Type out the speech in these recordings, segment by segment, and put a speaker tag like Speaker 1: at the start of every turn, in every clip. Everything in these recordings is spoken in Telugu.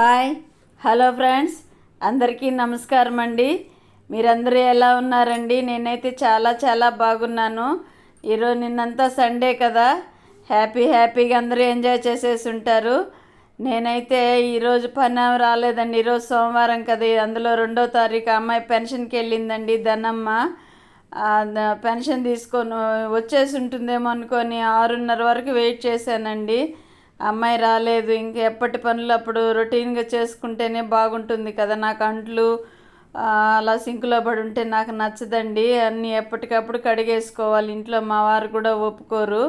Speaker 1: హాయ్. హలో ఫ్రెండ్స్ అందరికీ నమస్కారం అండి. మీరందరూ ఎలా ఉన్నారండి? నేనైతే చాలా చాలా బాగున్నాను. ఈరోజు నిన్నంతా సండే కదా. హ్యాపీ హ్యాపీగా అందరూ ఎంజాయ్ చేసేసి ఉంటారు. నేనైతే ఈరోజు పని రాలేదండి. ఈరోజు సోమవారం కదా. అందులో రెండో తారీఖు అమ్మాయి పెన్షన్కి వెళ్ళిందండి ధనమ్మ. పెన్షన్ తీసుకొని వచ్చేసి ఉంటుందేమో అనుకొని ఆరున్నర వరకు వెయిట్ చేశానండి. అమ్మాయి రాలేదు ఇంకా ఎప్పటి పనులు అప్పుడు రొటీన్గా చేసుకుంటేనే బాగుంటుంది కదా. నాకు అంట్లు అలా సింకులో పడి ఉంటే నాకు నచ్చదండి. అన్నీ ఎప్పటికప్పుడు కడిగేసుకోవాలి. ఇంట్లో మా వారు కూడా ఒప్పుకోరు.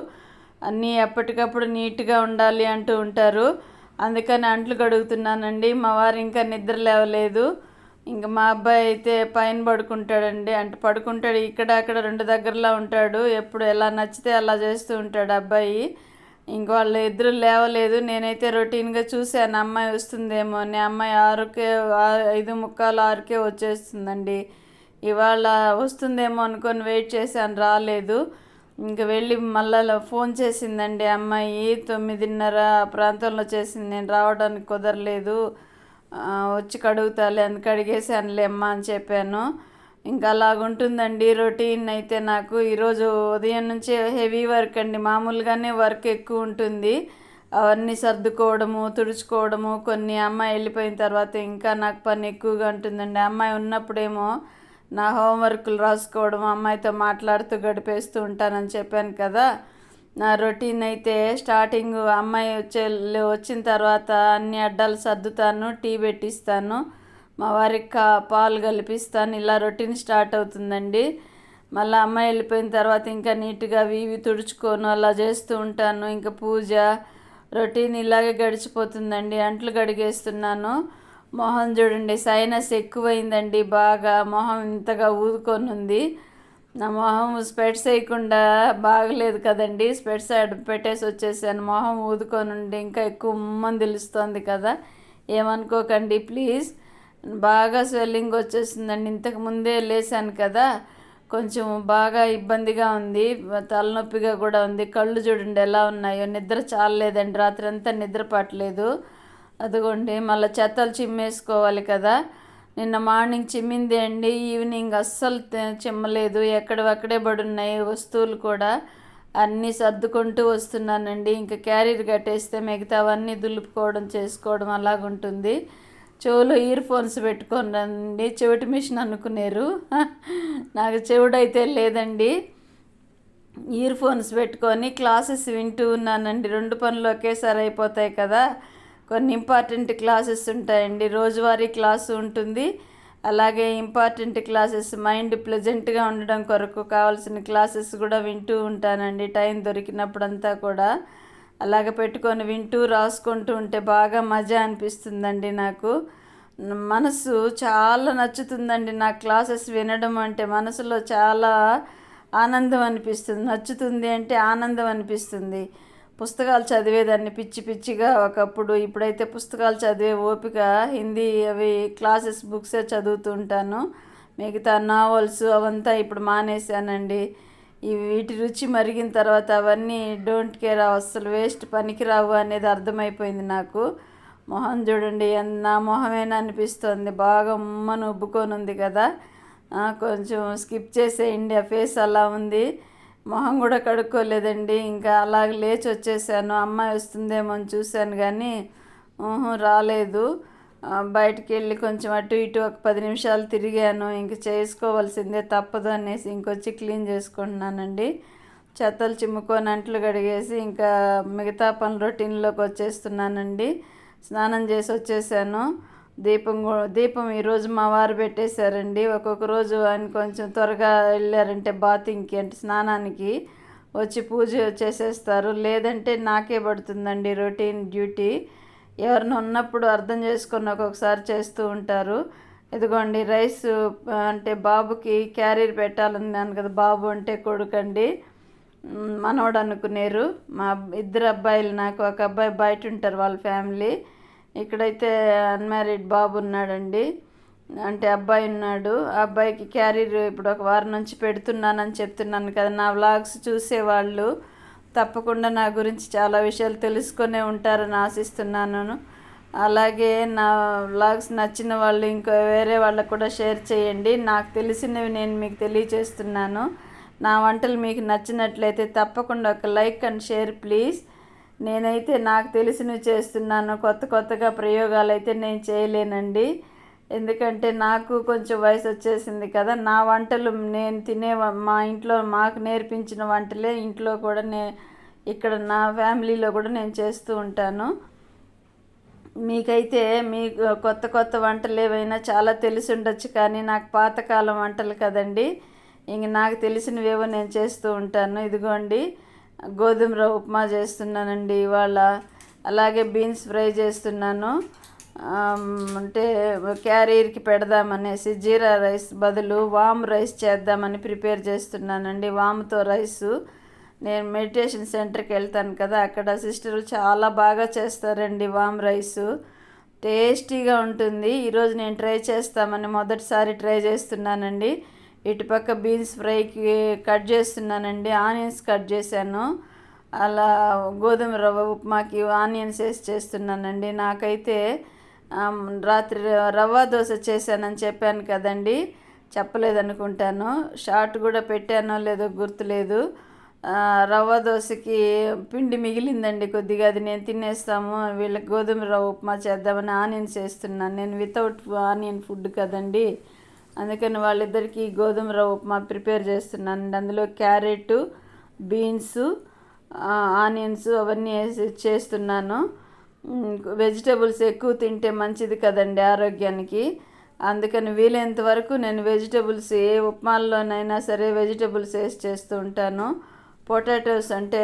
Speaker 1: అన్నీ ఎప్పటికప్పుడు నీట్గా ఉండాలి అంటూ ఉంటారు. అందుకని అంట్లు కడుగుతున్నానండి. మా వారు ఇంకా నిద్ర లేవలేదు. ఇంకా మా అబ్బాయి అయితే పైన పడుకుంటాడండి. అంటే పడుకుంటాడు ఇక్కడ అక్కడ రెండు దగ్గరలో ఉంటాడు. ఎప్పుడు ఎలా నచ్చితే అలా చేస్తూ ఉంటాడు అబ్బాయి. ఇంకో వాళ్ళ ఇద్దరు లేవలేదు. నేనైతే రొటీన్గా చూశాను. అమ్మాయి వస్తుందేమో అని. అమ్మాయి ఆరుకే ఐదు ముక్కాలు ఆరుకే వచ్చేస్తుందండి. ఇవాళ వస్తుందేమో అనుకొని వెయిట్ చేశాను. రాలేదు. ఇంక వెళ్ళి మళ్ళా ఫోన్ చేసిందండి అమ్మాయి. తొమ్మిదిన్నర ప్రాంతంలో చేసింది. నేను రావడానికి కుదరలేదు. వచ్చి కడుగుతాలే. అందుకు అడిగేసానులే అమ్మ అని చెప్పాను. ఇంకా అలాగుంటుందండి రొటీన్ అయితే నాకు. ఈరోజు ఉదయం నుంచే హెవీ వర్క్ అండి. మామూలుగానే వర్క్ ఎక్కువ ఉంటుంది. అవన్నీ సర్దుకోవడము తుడుచుకోవడము కొన్ని అమ్మాయి వెళ్ళిపోయిన తర్వాత ఇంకా నాకు పని ఎక్కువగా ఉంటుందండి. అమ్మాయి ఉన్నప్పుడేమో నా హోంవర్క్లు రాసుకోవడం అమ్మాయితో మాట్లాడుతూ గడిపేస్తూ ఉంటానని చెప్పాను కదా. నా రొటీన్ అయితే స్టార్టింగ్ అమ్మాయి వచ్చే వచ్చిన తర్వాత అన్ని అడ్డాలు సర్దుతాను టీ పెట్టిస్తాను. మా వారికి కా పాలు కలిపిస్తాను ఇలా రొటీన్ స్టార్ట్ అవుతుందండి. మళ్ళీ అమ్మాయి వెళ్ళిపోయిన తర్వాత ఇంకా నీట్గా ఇవి తుడుచుకోను అలా చేస్తూ ఉంటాను. ఇంకా పూజ రొటీన్ ఇలాగే గడిచిపోతుందండి. అంట్లు గడిగేస్తున్నాను మొహం చూడండి సైనస్ ఎక్కువైందండి బాగా. మొహం ఇంతగా ఊదుకొని ఉంది. నా మొహం స్పెట్స్ వేయకుండా బాగలేదు కదండి. స్పెట్స్ పెట్టేసి వచ్చేసాను. మొహం ఊదుకొని ఉండి ఇంకా ఎక్కువ ఉమ్మని తెలుస్తోంది కదా. ఏమనుకోకండి ప్లీజ్. బాగా స్వెల్లింగ్ వచ్చేసిందండి. ఇంతకు ముందే లేసాను కదా కొంచెం బాగా ఇబ్బందిగా ఉంది. తలనొప్పిగా కూడా ఉంది. కళ్ళు చూడండి ఎలా ఉన్నాయో. నిద్ర చాలలేదండి. రాత్రి అంతా నిద్ర పట్టలేదు. అదిగోండి మళ్ళీ చెత్తలు చిమ్మేసుకోవాలి కదా. నిన్న మార్నింగ్ చిమ్మింది అండి. ఈవినింగ్ అస్సలు చిమ్మలేదు. ఎక్కడవక్కడే పడున్నాయి వస్తువులు కూడా. అన్నీ సర్దుకుంటూ వస్తున్నానండి. ఇంకా క్యారీర్ కట్టేస్తే మిగతావన్నీ దులుపుకోవడం చేసుకోవడం అలాగుంటుంది. చెవులో ఇయర్ ఫోన్స్ పెట్టుకొని రండి చెవిటి మిషన్ అనుకునేరు. నాకు చెవుడైతే లేదండి. ఇయర్ ఫోన్స్ పెట్టుకొని క్లాసెస్ వింటూ ఉన్నానండి. రెండు పనులు ఒకేసారి అయిపోతాయి కదా. కొన్ని ఇంపార్టెంట్ క్లాసెస్ ఉంటాయండి. రోజువారీ క్లాసు ఉంటుంది. అలాగే ఇంపార్టెంట్ క్లాసెస్ మైండ్ ప్లెజెంట్గా ఉండడం కొరకు కావాల్సిన క్లాసెస్ కూడా వింటూ ఉంటానండి. టైం దొరికినప్పుడంతా కూడా. అలాగ పెట్టుకొని వింటూ రాసుకుంటూ ఉంటే బాగా మజా అనిపిస్తుందండి నాకు. మనసు చాలా నచ్చుతుందండి నా క్లాసెస్ వినడం అంటే. మనసులో చాలా ఆనందం అనిపిస్తుంది. నచ్చుతుంది అంటే ఆనందం అనిపిస్తుంది. పుస్తకాలు చదివేదాన్ని పిచ్చి పిచ్చిగా ఒకప్పుడు. ఇప్పుడైతే పుస్తకాలు చదివే ఓపిక హిందీ అవి క్లాసెస్ బుక్సే చదువుతూ ఉంటాను. మిగతా నావల్స్ అవంతా ఇప్పుడు మానేశానండి. వీటి రుచి మరిగిన తర్వాత అవన్నీ డోంట్ కేర్ అసలు వేస్ట్ పనికిరావు అనేది అర్థమైపోయింది నాకు. మొహం చూడండి నా మొహమేనా అనిపిస్తుంది. బాగా ఉమ్మను ఉబ్బుకొని ఉంది కదా. కొంచెం స్కిప్ చేసేయండి ఆ ఫేస్ అలా ఉంది. మొహం కూడా కడుక్కోలేదండి. ఇంకా అలాగ లేచి వచ్చేసాను. అమ్మాయి వస్తుందేమో అని చూశాను కానీ రాలేదు. బయటికి వెళ్ళి కొంచెం అటు ఇటు ఒక పది నిమిషాలు తిరిగాను. ఇంక చేసుకోవాల్సిందే తప్పదు అనేసి ఇంకొచ్చి క్లీన్ చేసుకుంటున్నానండి. చెత్తలు చిమ్ముకొని అంట్లు కడిగేసి ఇంకా మిగతా పనులు రొటీన్లోకి వచ్చేస్తున్నానండి. స్నానం చేసి వచ్చేసాను. దీపం దీపం ఈరోజు మా వారు పెట్టేశారండి. ఒక్కొక్క రోజు ఆయన కొంచెం త్వరగా వెళ్ళారంటే బాతింగ్కి అంటే స్నానానికి వచ్చి పూజ చేసేస్తారు. లేదంటే నాకే పడుతుందండి రొటీన్ డ్యూటీ. ఎవరిని ఉన్నప్పుడు అర్థం చేసుకొని ఒక్కొక్కసారి చేస్తూ ఉంటారు. ఇదిగోండి రైస్ అంటే బాబుకి క్యారీర్ పెట్టాలన్నాను కదా బాబు అంటే కొడుకండి. మనోడు అనుకునేరు. మా ఇద్దరు అబ్బాయిలు నాకు ఒక అబ్బాయి బయట ఉంటారు వాళ్ళ ఫ్యామిలీ. ఇక్కడైతే అన్మ్యారీడ్ బాబు ఉన్నాడండి. అంటే అబ్బాయి ఉన్నాడు. ఆ అబ్బాయికి క్యారీర్ ఇప్పుడు ఒక వారం నుంచి పెడుతున్నానని చెప్తున్నాను కదా నా వ్లాగ్స్ చూసేవాళ్ళు. తప్పకుండా నా గురించి చాలా విషయాలు తెలుసుకునే ఉంటారని ఆశిస్తున్నాను. అలాగే నా వ్లాగ్స్ నచ్చిన వాళ్ళు ఇంకా వేరే వాళ్ళకు కూడా షేర్ చేయండి. నాకు తెలిసినవి నేను మీకు తెలియచేస్తున్నాను నా వంటలు మీకు నచ్చినట్లయితే తప్పకుండా ఒక లైక్ అండ్ షేర్ ప్లీజ్. నేనైతే నాకు తెలిసినవి చేస్తున్నాను. కొత్త కొత్తగా ప్రయోగాలు అయితే నేను చేయలేనండి. ఎందుకంటే నాకు కొంచెం వయసు వచ్చేసింది కదా నా వంటలు నేను తినే మా ఇంట్లో మాకు నేర్పించిన వంటలే ఇంట్లో కూడా నే ఇక్కడ నా ఫ్యామిలీలో కూడా నేను చేస్తూ ఉంటాను. మీకైతే మీకు కొత్త కొత్త వంటలు ఏవైనా చాలా తెలిసి ఉండొచ్చు కానీ నాకు పాతకాలం వంటలు కదండి ఇంక నాకు తెలిసినవేవో నేను చేస్తూ ఉంటాను. ఇదిగోండి గోధుమ రవ్వ ఉప్మా చేస్తున్నానండి ఇవాళ అలాగే బీన్స్ ఫ్రై చేస్తున్నాను. అంటే క్యారీర్కి పెడదామనేసి జీరా రైస్ బదులు వామ్ రైస్ చేద్దామని ప్రిపేర్ చేస్తున్నానండి. వామ్తో రైసు. నేను మెడిటేషన్ సెంటర్కి వెళ్తాను కదా అక్కడ సిస్టర్ చాలా బాగా చేస్తారండి వామ్ రైసు. టేస్టీగా ఉంటుంది. ఈరోజు నేను ట్రై చేస్తామని మొదటిసారి ట్రై చేస్తున్నానండి. ఇటుపక్క బీన్స్ ఫ్రైకి కట్ చేస్తున్నానండి. ఆనియన్స్ కట్ చేశాను. అలా గోధుమ రవ్వ ఉప్మాకి ఆనియన్స్ వేసి చేస్తున్నానండి. నాకైతే రాత్రి రవ్వ దోశ చేశానని చెప్పాను కదండి. చెప్పలేదనుకుంటాను. షార్ట్ కూడా పెట్టానో లేదో గుర్తులేదు. రవ్వ దోశకి పిండి మిగిలిందండి కొద్దిగా. అది నేను తినేస్తాము. వీళ్ళకి గోధుమ రవ్వ ఉప్మా చేద్దామని ఆనియన్స్ వేస్తున్నాను నేను వితౌట్ ఆనియన్ ఫుడ్ కదండి. అందుకని వాళ్ళిద్దరికీ గోధుమ రవ్వ ఉప్మా ప్రిపేర్ చేస్తున్నాను. అందులో క్యారెట్ బీన్స్ ఆనియన్స్ అవన్నీ వేసి చేస్తున్నాను. వెజిటబుల్స్ ఎక్కువ తింటే మంచిది కదండి ఆరోగ్యానికి. అందుకని వీలైనంత వరకు నేను వెజిటబుల్స్ ఏ ఉప్మాల్లోనైనా సరే వెజిటబుల్స్ వేసి చేస్తూ ఉంటాను. పొటాటోస్ అంటే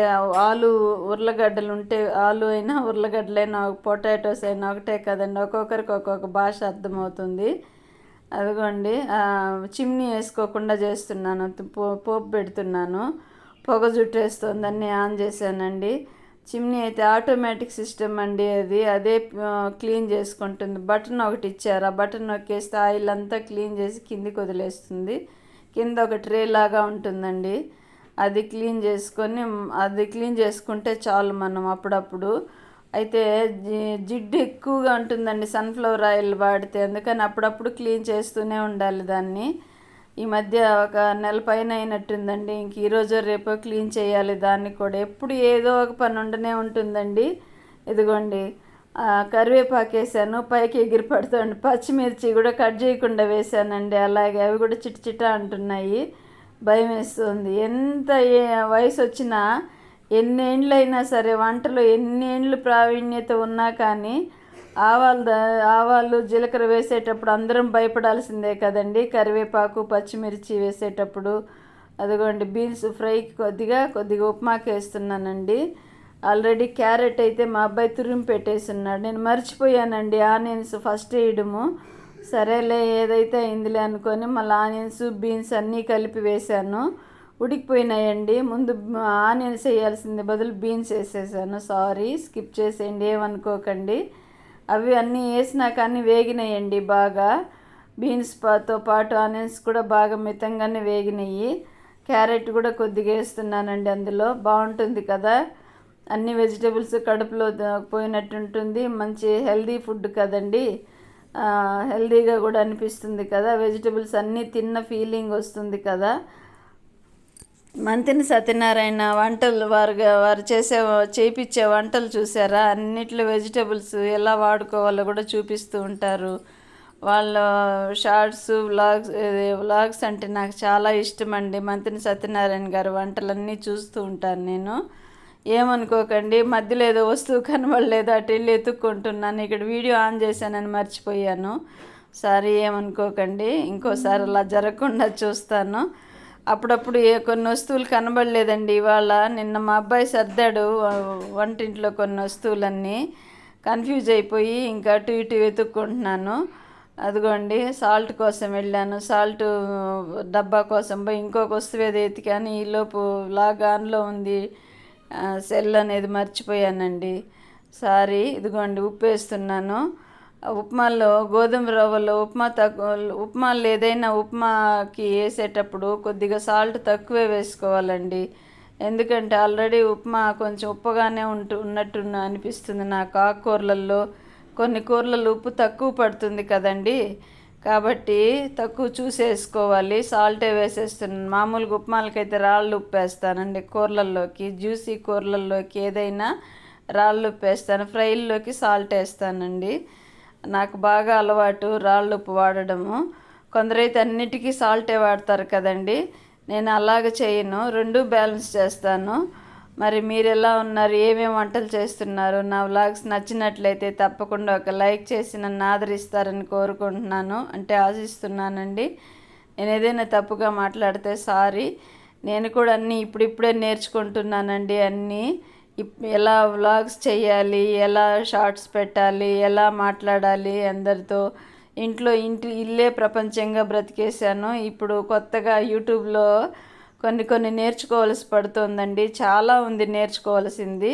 Speaker 1: ఆలు ఉర్లగడ్డలు ఉంటే ఆలు అయినా ఉర్లగడ్డలైనా పొటాటోస్ అయినా ఒకటే కదండి. ఒక్కొక్కరికి ఒక్కొక్క భాష అర్థమవుతుంది. అదిగోండి చిమ్నీ వేసుకోకుండా చేస్తున్నాను. పో పోపు పెడుతున్నాను. పొగ జుట్టేస్తుందని ఆన్ చేశానండి. చిమ్నీ అయితే ఆటోమేటిక్ సిస్టమ్ అండి అది. అదే క్లీన్ చేసుకుంటుంది. బటన్ ఒకటి ఇచ్చారు. ఆ బటన్ నొక్కేస్తే ఆయిల్ అంతా క్లీన్ చేసి కిందికి వదిలేస్తుంది. కింద ఒక ట్రే లాగా ఉంటుందండి. అది క్లీన్ చేసుకొని అది క్లీన్ చేసుకుంటే చాలు మనం అప్పుడప్పుడు. అయితే జి- జిడ్డు ఎక్కువగా ఉంటుందండి సన్ఫ్లవర్ ఆయిల్ వాడితే. అందుకని అప్పుడప్పుడు క్లీన్ చేస్తూనే ఉండాలి దాన్ని. ఈ మధ్య ఒక నెల పైన అయినట్టుందండి. ఇంక ఈరోజు రేపో క్లీన్ చేయాలి దాన్ని కూడా. ఎప్పుడు ఏదో ఒక పని ఉండనే ఉంటుందండి. ఇదిగోండి కరివేపాకు వేసాను పైకి ఎగిరి పడుతుంది పచ్చిమిర్చి కూడా కట్ చేయకుండా వేసానండి. అలాగే అవి కూడా చిట అంటున్నాయి. భయం వేస్తుంది. ఎంత వయసు వచ్చినా ఎన్నేండ్లైనా సరే వంటలో ఎన్నేండ్లు ప్రావీణ్యత ఉన్నా కానీ ఆవాలు ఆవాలు జీలకర్ర వేసేటప్పుడు అందరం భయపడాల్సిందే కదండి. కరివేపాకు పచ్చిమిర్చి వేసేటప్పుడు. అదిగోండి బీన్స్ ఫ్రైకి కొద్దిగా కొద్దిగా ఉప్మాకి వేస్తున్నానండి. ఆల్రెడీ క్యారెట్ అయితే మా అబ్బాయి తురిమి పెట్టేస్తున్నాడు. నేను మర్చిపోయానండి ఆనియన్స్ ఫస్ట్ వేయడము. సరేలే ఏదైతే అయిందిలే అనుకొని మళ్ళీ ఆనియన్స్ బీన్స్ అన్నీ కలిపి వేశాను. ఉడికిపోయినాయండి. ముందు ఆనియన్స్ వేయాల్సింది బదులు బీన్స్ వేసేసాను. సారీ స్కిప్ చేసేయండి ఏమనుకోకండి. అవి అన్నీ వేసినాక అన్నీ వేగినాయండి బాగా. బీన్స్ పాతో పాటు ఆనియన్స్ కూడా బాగా మితంగానే వేగినాయి. క్యారెట్ కూడా కొద్దిగా వేస్తున్నానండి అందులో. బాగుంటుంది కదా. అన్ని వెజిటేబుల్స్ కడుపులో పోయినట్టు ఉంటుంది. మంచి హెల్దీ ఫుడ్ కదండి. హెల్దీగా కూడా అనిపిస్తుంది కదా. వెజిటేబుల్స్ అన్నీ తిన్న ఫీలింగ్ వస్తుంది కదా. మంతిని సత్యనారాయణ వంటలు వారుగా వారు చేసే చేయించే వంటలు చూసారా? అన్నిట్లో వెజిటేబుల్స్ ఎలా వాడుకోవాలో కూడా చూపిస్తూ ఉంటారు. వాళ్ళ షార్ట్స్ వ్లాగ్స్ వ్లాగ్స్ అంటే నాకు చాలా ఇష్టం అండి మంతిని సత్యనారాయణ గారు వంటలన్నీ చూస్తూ ఉంటాను నేను. ఏమనుకోకండి మధ్యలో ఏదో వస్తువు కనబడలేదు అటు వెళ్ళి ఎత్తుక్కుంటున్నాను. ఇక్కడ వీడియో ఆన్ చేశానని మర్చిపోయాను. సారీ ఏమనుకోకండి. ఇంకోసారి అలా జరగకుండా చూస్తాను. అప్పుడప్పుడు ఏ కొన్ని వస్తువులు కనబడలేదండి ఇవాళ. నిన్న మా అబ్బాయి సర్దాడు వంటింట్లో కొన్ని వస్తువులన్నీ కన్ఫ్యూజ్ అయిపోయి ఇంకా అటు ఇటు వెతుక్కుంటున్నాను. అదిగోండి సాల్ట్ కోసం వెళ్ళాను. సాల్ట్ డబ్బా కోసం పోయి ఇంకొక వస్తువు ఏదో ఎతికాను ఈలోపు లాగ్ ఆన్లో ఉంది. సెల్ అనేది మర్చిపోయానండి. సారీ ఇదిగోండి ఉప్పు వేస్తున్నాను ఉప్మాలో గోధుమ రవ్వలో ఉప్మా తక్కువ ఉప్మాలో ఏదైనా ఉప్మాకి వేసేటప్పుడు కొద్దిగా సాల్ట్ తక్కువే వేసుకోవాలండి. ఎందుకంటే ఆల్రెడీ ఉప్మా కొంచెం ఉప్పగానే ఉంటు ఉన్నట్టు అనిపిస్తుంది నాకు ఆకుకూరలలో కొన్ని కూరలలో ఉప్పు తక్కువ పడుతుంది కదండి. కాబట్టి తక్కువ చూసేసుకోవాలి. సాల్టే వేసేస్తున్నాను. మామూలుగా ఉప్మాలకైతే రాళ్ళు ఉప్పు వేస్తానండి కూరలలోకి జ్యూసీ కూరలలోకి ఏదైనా రాళ్ళు ఉప్పు వేస్తాను ఫ్రైల్లోకి సాల్ట్ వేస్తానండి. నాకు బాగా అలవాటు రాళ్ళు ఉప్పు వాడడము. కొందరైతే అన్నిటికీ సాల్టే వాడతారు కదండి. నేను అలాగ చేయను. రెండు బ్యాలెన్స్ చేస్తాను. మరి మీరు ఎలా ఉన్నారు? ఏమేమి వంటలు చేస్తున్నారు? నా వ్లాగ్స్ నచ్చినట్లయితే తప్పకుండా ఒక లైక్ చేసి నన్ను ఆదరిస్తారని కోరుకుంటున్నాను. అంటే ఆశిస్తున్నానండి. నేను ఏదైనా తప్పుగా మాట్లాడితే సారీ. నేను కూడా అన్నీ ఇప్పుడిప్పుడే నేర్చుకుంటున్నానండి అన్నీ. ఎలా వ్లాగ్స్ చేయాలి ఎలా షార్ట్స్ పెట్టాలి ఎలా మాట్లాడాలి అందరితో. ఇంట్లో ఇంటి ఇల్లే ప్రపంచంగా బ్రతికేశాను. ఇప్పుడు కొత్తగా యూట్యూబ్లో కొన్ని కొన్ని నేర్చుకోవాల్సి పడుతుందండి. చాలా ఉంది నేర్చుకోవాల్సింది.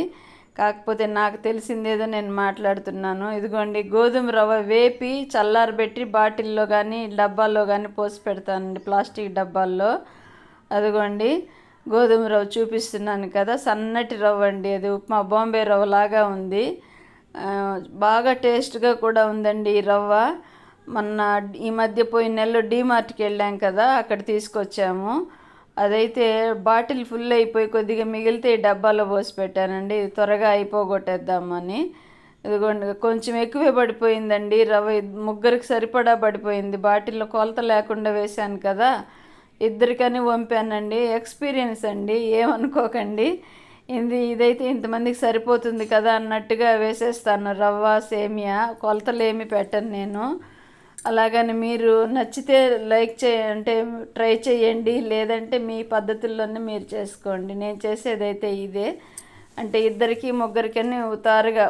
Speaker 1: కాకపోతే నాకు తెలిసిందేదో నేను మాట్లాడుతున్నాను. ఇదిగోండి గోధుమ రవ్వ వేపి చల్లారబెట్టి బాటిల్లో కానీ డబ్బాల్లో కానీ పోసి పెడతానండి ప్లాస్టిక్ డబ్బాల్లో. అదిగోండి. గోధుమ రవ్వ చూపిస్తున్నాను కదా సన్నటి రవ్వ అండి అది ఉప్మా బాంబే రవ్వ లాగా ఉంది. బాగా టేస్ట్గా కూడా ఉందండి ఈ రవ్వ. మొన్న ఈ మధ్య పోయిన నెలలో డీమార్ట్కి వెళ్ళాం కదా అక్కడ తీసుకొచ్చాము. అదైతే బాటిల్ ఫుల్ అయిపోయి కొద్దిగా మిగిలితే డబ్బాలో పోసి పెట్టానండి త్వరగా అయిపోగొట్టేద్దామని. ఇదిగోండి కొంచెం ఎక్కువే పడిపోయిందండి రవ్వ ముగ్గురికి సరిపడా పడిపోయింది. బాటిల్లో కొలత లేకుండా వేశాను కదా ఇద్దరికని పంపానండి. ఎక్స్పీరియన్స్ అండి. ఏమనుకోకండి. ఇది ఇదైతే ఇంతమందికి సరిపోతుంది కదా అన్నట్టుగా వేసేస్తాను. రవ్వ సేమియా కొలతలేమి పెట్టను నేను. అలాగని మీరు నచ్చితే లైక్ చేయ అంటే ట్రై చేయండి. లేదంటే మీ పద్ధతుల్లోనే మీరు చేసుకోండి. నేను చేసేదైతే ఇదే. అంటే ఇద్దరికి ముగ్గురికని ఉతారుగా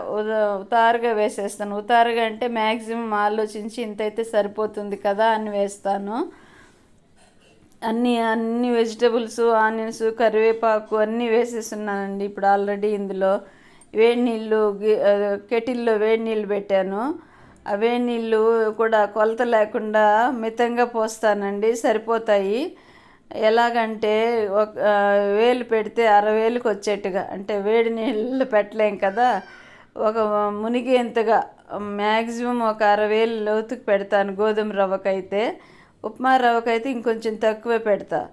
Speaker 1: ఉతారుగా వేసేస్తాను. ఉతారుగా అంటే మ్యాక్సిమం ఆలోచించి ఇంతైతే సరిపోతుంది కదా అని వేస్తాను. అన్ని అన్ని వెజిటబుల్స్ ఆనియన్స్ కరివేపాకు అన్నీ వేసేస్తున్నానండి. ఇప్పుడు ఆల్రెడీ ఇందులో వేడి నీళ్ళు కెటిల్లో వేడి నీళ్ళు పెట్టాను. ఆ వేడి నీళ్ళు కూడా కొలత లేకుండా మితంగా పోస్తానండి. సరిపోతాయి. ఎలాగంటే ఒక వేలు పెడితే అరవేలుకి వచ్చేట్టుగా. అంటే వేడి నీళ్ళు పెట్టలేం కదా. ఒక మునిగేంతగా మ్యాక్సిమం ఒక అరవేలు లోతుకు పెడతాను గోధుమ రవ్వకైతే. ఉప్మా రవ్వకైతే ఇంకొంచెం తక్కువే పెడతా.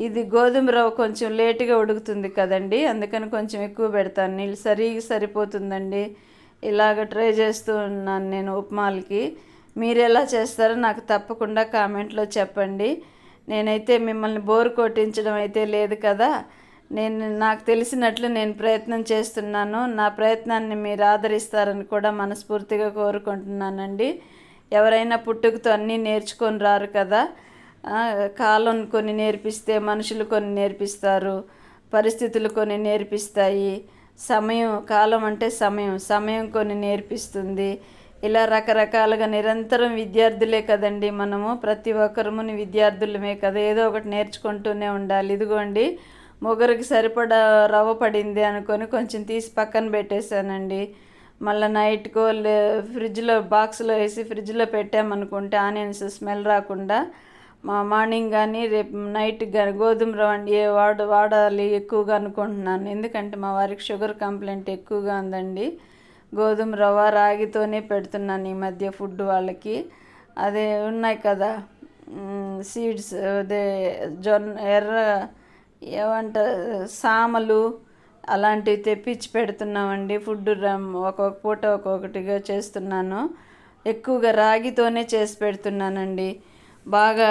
Speaker 1: ఇది గోధుమ రవ్వ కొంచెం లేటుగా ఉడుకుతుంది కదండి అందుకని కొంచెం ఎక్కువ పెడతాను. నీళ్ళు సరిగా సరిపోతుందండి. ఇలాగ ట్రై చేస్తూ ఉన్నాను నేను ఉప్మాలకి. మీరు ఎలా చేస్తారో నాకు తప్పకుండా కామెంట్లో చెప్పండి. నేనైతే మిమ్మల్ని బోర్ కొట్టించడం అయితే లేదు కదా. నేను నాకు తెలిసినట్లు నేను ప్రయత్నం చేస్తున్నాను. నా ప్రయత్నాన్ని మీరు ఆదరిస్తారని కూడా మనస్ఫూర్తిగా కోరుకుంటున్నానండి. ఎవరైనా పుట్టుకతో అన్నీ నేర్చుకొని రారు కదా. కాలం కొన్ని నేర్పిస్తే మనుషులు కొన్ని నేర్పిస్తారు పరిస్థితులు కొన్ని నేర్పిస్తాయి. సమయం కాలం అంటే సమయం సమయం కొన్ని నేర్పిస్తుంది. ఇలా రకరకాలుగా నిరంతరం విద్యార్థులే కదండి మనము. ప్రతి ఒక్కరముని విద్యార్థులమే కదా. ఏదో ఒకటి నేర్చుకుంటూనే ఉండాలి. ఇదిగోండి ముగ్గురికి సరిపడా రవ్వ పడింది అనుకొని కొంచెం తీసి పక్కన పెట్టేశానండి. మళ్ళీ నైట్కో లే ఫ్రిడ్జ్లో బాక్స్లో వేసి ఫ్రిడ్జ్లో పెట్టామనుకుంటే ఆనియన్స్ స్మెల్ రాకుండా మా మార్నింగ్ కానీ రేపు నైట్ కానీ గోధుమ ఏ వాడ వాడాలి ఎక్కువగా అనుకుంటున్నాను. ఎందుకంటే మా వారికి షుగర్ కంప్లైంట్ ఎక్కువగా ఉందండి. గోధుమ రవ్వ రాగితోనే పెడుతున్నాను ఈ మధ్య ఫుడ్ వాళ్ళకి. అదే ఉన్నాయి కదా సీడ్స్ అదే జొన్న ఎర్ర ఏమంట సామలు అలాంటివి తెప్పించి పెడుతున్నామండి. ఫుడ్ ఒక్కొక్క పూట ఒక్కొక్కటిగా చేస్తున్నాను. ఎక్కువగా రాగితోనే చేసి పెడుతున్నానండి. బాగా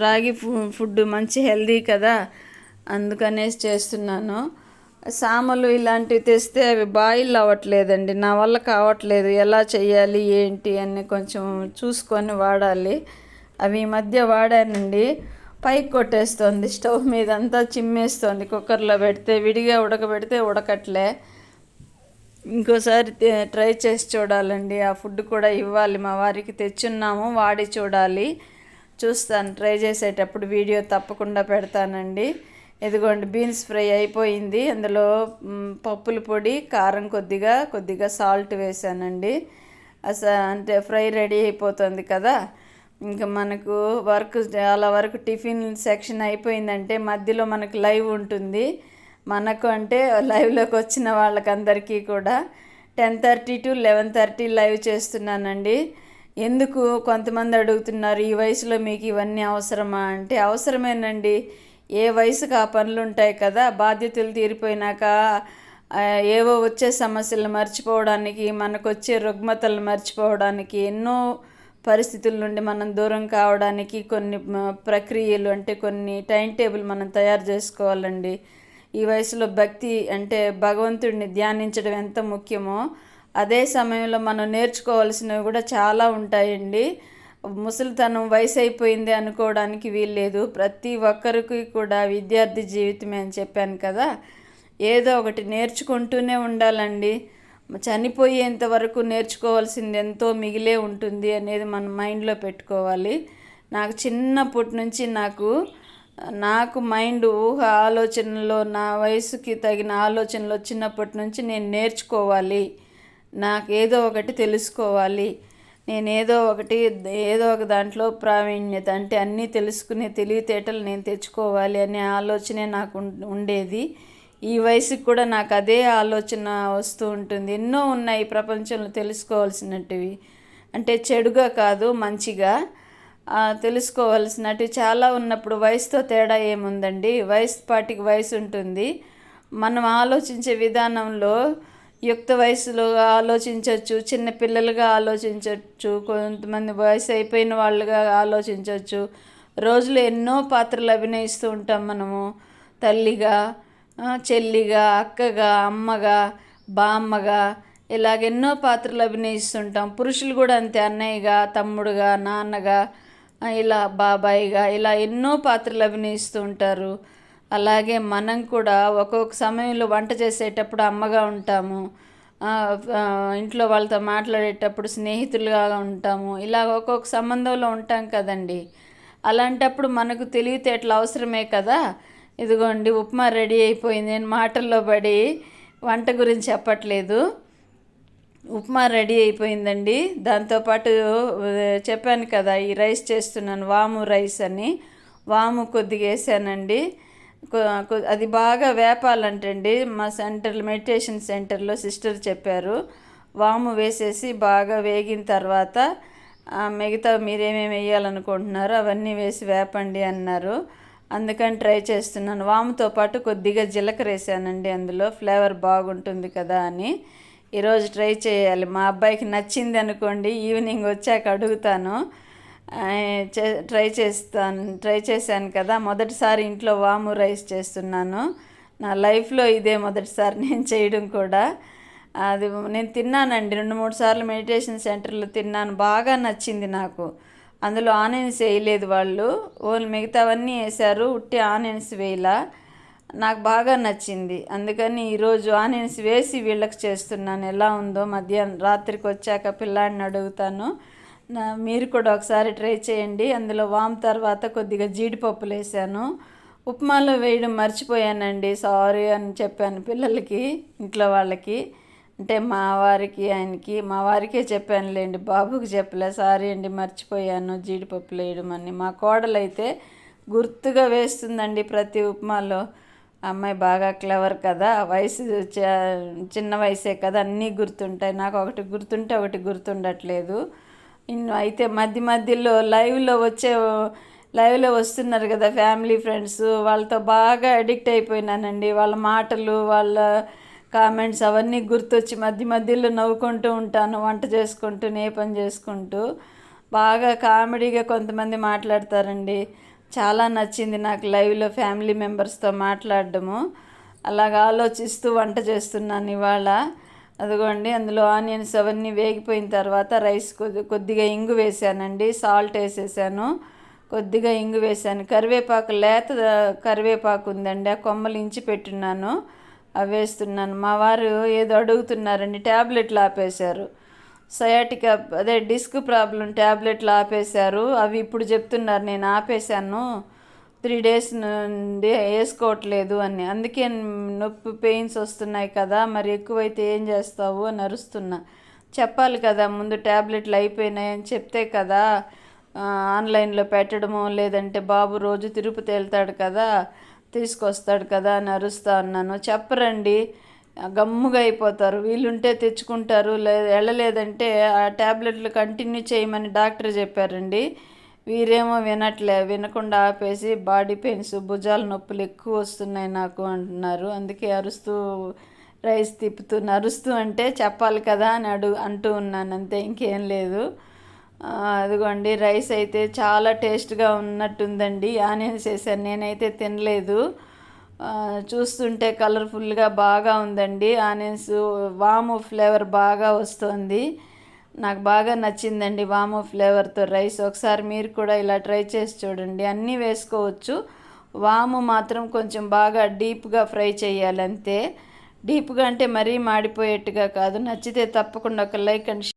Speaker 1: రాగి ఫుడ్ మంచి హెల్దీ కదా అందుకనేసి చేస్తున్నాను. సామలు ఇలాంటివి తెస్తే అవి బాయిల్ అవ్వట్లేదండి. నా వల్ల కావట్లేదు. ఎలా చేయాలి ఏంటి అని కొంచెం చూసుకొని వాడాలి. అవి ఈ మధ్య వాడానండి. పైకి కొట్టేస్తుంది స్టవ్ మీద అంతా చిమ్మేస్తుంది కుక్కర్లో పెడితే విడిగా ఉడకబెడితే ఉడకట్లే. ఇంకోసారి ట్రై చేసి చూడాలండి. ఆ ఫుడ్ కూడా ఇవ్వాలి మా వారికి తెచ్చున్నాము వాడి చూడాలి. చూస్తాను ట్రై చేసేటప్పుడు వీడియో తప్పకుండా పెడతానండి. ఇదిగోండి బీన్స్ ఫ్రై అయిపోయింది. అందులో పప్పుల పొడి కారం కొద్దిగా కొద్దిగా సాల్ట్ వేసానండి అంటే ఫ్రై రెడీ అయిపోతుంది కదా. ఇంకా మనకు వర్క్ చాలా వరకు టిఫిన్ సెక్షన్ అయిపోయిందంటే మధ్యలో మనకు లైవ్ ఉంటుంది. మనకు అంటే లైవ్లోకి వచ్చిన వాళ్ళకందరికీ కూడా ten thirty to eleven thirty live చేస్తున్నానండి. ఎందుకు కొంతమంది అడుగుతున్నారు ఈ వయసులో మీకు ఇవన్నీ అవసరమా? అంటే అవసరమేనండి. ఏ వయసుకు ఆ పనులు ఉంటాయి కదా బాధ్యతలు తీరిపోయినాక ఏవో వచ్చే సమస్యలు మర్చిపోవడానికి మనకు వచ్చే రుగ్మతలు మర్చిపోవడానికి ఎన్నో పరిస్థితుల నుండి మనం దూరం కావడానికి కొన్ని ప్రక్రియలు అంటే కొన్ని టైం టేబుల్ మనం తయారు చేసుకోవాలండి. ఈ వయసులో భక్తి అంటే భగవంతుడిని ధ్యానించడం ఎంత ముఖ్యమో అదే సమయంలో మనం నేర్చుకోవాల్సినవి కూడా చాలా ఉంటాయండి. ముసలితనం వయసు అయిపోయింది అనుకోవడానికి వీల్లేదు. ప్రతి ఒక్కరికి కూడా విద్యార్థి జీవితమే అని చెప్పాను కదా. ఏదో ఒకటి నేర్చుకుంటూనే ఉండాలండి. చనిపోయేంత వరకు నేర్చుకోవాల్సింది ఎంతో మిగిలే ఉంటుంది అనేది మన మైండ్లో పెట్టుకోవాలి. నాకు చిన్నప్పటి నుంచి నాకు నాకు మైండ్ ఊహ ఆలోచనలో నా వయసుకి తగిన ఆలోచనలు వచ్చినప్పటి నుంచి నేను నేర్చుకోవాలి. నాకు ఏదో ఒకటి తెలుసుకోవాలి. నేను ఏదో ఒకటి ఏదో ఒక దాంట్లో ప్రావీణ్యత అంటే అన్నీ తెలుసుకునే తెలివితేటలు నేను తెచ్చుకోవాలి అనే ఆలోచనే నాకు ఉండేది. ఈ వయసుకి కూడా నాకు అదే ఆలోచన వస్తూ ఉంటుంది. ఎన్నో ఉన్నాయి ప్రపంచంలో తెలుసుకోవాల్సినటివి. అంటే చెడుగా కాదు మంచిగా తెలుసుకోవాల్సినట్టు చాలా ఉన్నప్పుడు వయసుతో తేడా ఏముందండి? వయసు పాటికి వయసు ఉంటుంది. మనం ఆలోచించే విధానంలో యుక్త వయసులో ఆలోచించవచ్చు చిన్న పిల్లలుగా ఆలోచించవచ్చు కొంతమంది వయసు అయిపోయిన వాళ్ళుగా ఆలోచించవచ్చు రోజులో ఎన్నో పాత్రలు అభినయిస్తూ ఉంటాం మనము. తల్లిగా చెల్లిగా అక్కగా అమ్మగా బామ్మగా ఇలాగ ఎన్నో పాత్రలు అభినయిస్తుంటాం. పురుషులు కూడా అంతే అన్నయ్యగా తమ్ముడుగా నాన్నగా ఇలా బాబాయిగా ఇలా ఎన్నో పాత్రలు అభినయిస్తూ ఉంటారు. అలాగే మనం కూడా ఒక్కొక్క సమయంలో వంట చేసేటప్పుడు అమ్మగా ఉంటాము. ఇంట్లో వాళ్ళతో మాట్లాడేటప్పుడు స్నేహితులుగా ఉంటాము. ఇలా ఒక్కొక్క సంబంధంలో ఉంటాం కదండి. అలాంటప్పుడు మనకు తెలివితేటలు అవసరమే కదా? ఇదిగోండి ఉప్మా రెడీ అయిపోయింది. నేను మాటల్లో పడి వంట గురించి చెప్పట్లేదు. ఉప్మా రెడీ అయిపోయిందండి. దాంతోపాటు చెప్పాను కదా ఈ రైస్ చేస్తున్నాను వాము రైస్ అని. వాము కొద్దిగా వేసానండి. అది బాగా వేపాలంటండి. మా సెంటర్లో మెడిటేషన్ సెంటర్లో సిస్టర్ చెప్పారు. వాము వేసేసి బాగా వేగిన తర్వాత మిగతా మీరేమేమి వేయాలనుకుంటున్నారో అవన్నీ వేసి వేపండి అన్నారు. అందుకని ట్రై చేస్తున్నాను. వాముతో పాటు కొద్దిగా జీలకర్ర వేసానండి అందులో. ఫ్లేవర్ బాగుంటుంది కదా అని ఈరోజు ట్రై చేయాలి. మా అబ్బాయికి నచ్చింది అనుకోండి ఈవినింగ్ వచ్చాక అడుగుతాను. చే- ట్రై చేస్తాను ట్రై చేశాను కదా. మొదటిసారి ఇంట్లో వాము రైస్ చేస్తున్నాను. నా లైఫ్లో ఇదే మొదటిసారి నేను చేయడం కూడా. అది నేను తిన్నానండి. రెండు మూడు సార్లు మెడిటేషన్ సెంటర్లో తిన్నాను. బాగా నచ్చింది నాకు. అందులో ఆనియన్స్ వేయలేదు వాళ్ళు. ఓన్లీ మిగతావన్నీ వేశారు. ఉట్టి ఆనియన్స్ వేయలా. నాకు బాగా నచ్చింది. అందుకని ఈరోజు ఆనియన్స్ వేసి వీళ్ళకి చేస్తున్నాను. ఎలా ఉందో మధ్యాహ్నం రాత్రికి వచ్చాక పిల్లాడిని అడుగుతాను. నా మీరు కూడా ఒకసారి ట్రై చేయండి. అందులో వామ్ తర్వాత కొద్దిగా జీడిపప్పులు వేసాను ఉప్మాలో వేయడం మర్చిపోయానండి. సారీ అని చెప్పాను పిల్లలకి ఇంట్లో వాళ్ళకి. అంటే మా వారికి ఆయనకి మా వారికే చెప్పానులేండి బాబుకి చెప్పలే సారీ అండి మర్చిపోయాను జీడిపప్పులు వేయడం అని మా కోడలైతే గుర్తుగా వేస్తుందండి ప్రతి ఉప్మాలో. అమ్మాయి బాగా క్లవర్ కదా వయసు చ- చిన్న వయసే కదా అన్నీ గుర్తుంటాయి. నాకు ఒకటి గుర్తుంటే ఒకటి గుర్తుండట్లేదు. ఇನ್ನು అయితే మధ్య మధ్యలో లైవ్లో వచ్చే లైవ్లో వస్తున్నారు కదా ఫ్యామిలీ ఫ్రెండ్స్ వాళ్ళతో బాగా అడిక్ట్ అయిపోయినానండి. వాళ్ళ మాటలు వాళ్ళ కామెంట్స్ అవన్నీ గుర్తొచ్చి మధ్య మధ్యలో నవ్వుకుంటూ ఉంటాను వంట చేసుకుంటూ నే పని చేసుకుంటూ. బాగా కామెడీగా కొంతమంది మాట్లాడతారండి. చాలా నచ్చింది నాకు లైవ్లో ఫ్యామిలీ మెంబర్స్తో మాట్లాడడము. అలాగ ఆలోచిస్తూ వంట చేస్తున్నాను ఇవాళ. అదిగోండి అందులో ఆనియన్స్ అవన్నీ వేగిపోయిన తర్వాత రైస్ కొద్దిగా ఇంగు వేసానండి సాల్ట్ వేసేసాను. కొద్దిగా ఇంగు వేసాను కరివేపాకు లేత కరివేపాకు ఉందండి. ఆ కొమ్మలు ఇంచి పెట్టున్నాను. అవి వేస్తున్నాను మా వారు ఏదో అడుగుతున్నారండి ట్యాబ్లెట్లు ఆపేశారు. సయాటికా అదే డిస్క్ ప్రాబ్లం ట్యాబ్లెట్లు ఆపేశారు. అవి ఇప్పుడు చెప్తున్నారు నేను ఆపేశాను. త్రీ డేస్ నుండి వేసుకోవట్లేదు అని. అందుకే నొప్పి పెయిన్స్ వస్తున్నాయి కదా మరి ఎక్కువైతే ఏం చేస్తావు అని అరుస్తున్నా. చెప్పాలి కదా ముందు ట్యాబ్లెట్లు అయిపోయినాయి అని చెప్తే కదా ఆన్లైన్లో పెట్టడము లేదంటే బాబు రోజు తిరుపతి వెళ్తాడు కదా తీసుకొస్తాడు కదా అని అరుస్తా ఉన్నాను చెప్పరండి గమ్ముగా అయిపోతారు. వీళ్ళుంటే తెచ్చుకుంటారు. లే వెళ్ళలేదంటే ఆ ట్యాబ్లెట్లు కంటిన్యూ చేయమని డాక్టర్ చెప్పారండి. వీరేమో వినట్లే వినకుండా ఆపేసి బాడీ పెయిన్స్ భుజాల నొప్పులు ఎక్కువ వస్తున్నాయి నాకు అంటున్నారు. అందుకే అరుస్తూ రైస్ తిప్పుతూ నరుస్తూ అంటే చెప్పాలి కదా అని అడు అంటూ ఉన్నాను. అంతే ఇంకేం లేదు. అదిగోండి రైస్ అయితే చాలా టేస్ట్గా ఉన్నట్టుందండి. ఆనియన్స్ వేసాను నేనైతే తినలేదు. చూస్తుంటే కలర్ఫుల్గా బాగా ఉందండి. ఆనియన్స్ వాము ఫ్లేవర్ బాగా వస్తుంది. నాకు బాగా నచ్చిందండి వాము ఫ్లేవర్తో రైస్. ఒకసారి మీరు కూడా ఇలా ట్రై చేసి చూడండి. అన్నీ వేసుకోవచ్చు. వాము మాత్రం కొంచెం బాగా డీప్గా ఫ్రై చేయాలంతే. డీప్గా అంటే మరీ మాడిపోయేట్టుగా కాదు. నచ్చితే తప్పకుండా ఒక లైక్ అండ్